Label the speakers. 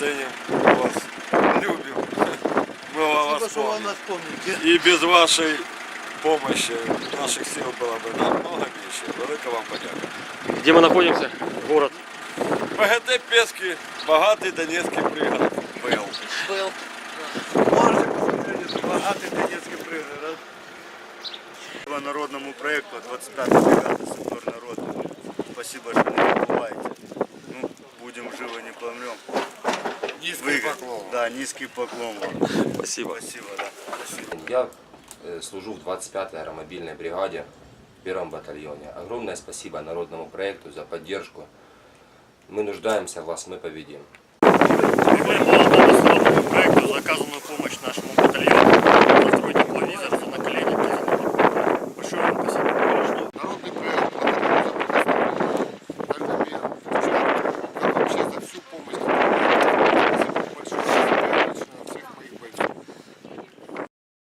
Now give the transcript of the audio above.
Speaker 1: ценим вас, любим. Мы вас
Speaker 2: Спасибо, что вы нас помните.
Speaker 1: И без вашей помощи наших сил было бы намного меньше. Велика вам подяка.
Speaker 3: Где мы находимся? Город.
Speaker 1: ПГТ Пески, багатий Донецький пригод был.
Speaker 2: Был. Можете посмотреть, богатый донецкий пригород.
Speaker 4: По народному проекту 25-й бригады Супер народ. Спасибо, что не забываете. Ну, будем живы, не помрем. Низкий поклон. Да, низкий поклон вам.
Speaker 3: Спасибо.
Speaker 4: Спасибо, да. Спасибо.
Speaker 5: Я э, служу в 25-й аэромобильной бригаде, в первом батальоне. Огромное спасибо народному проекту за поддержку. Мы нуждаемся в вас, мы победим.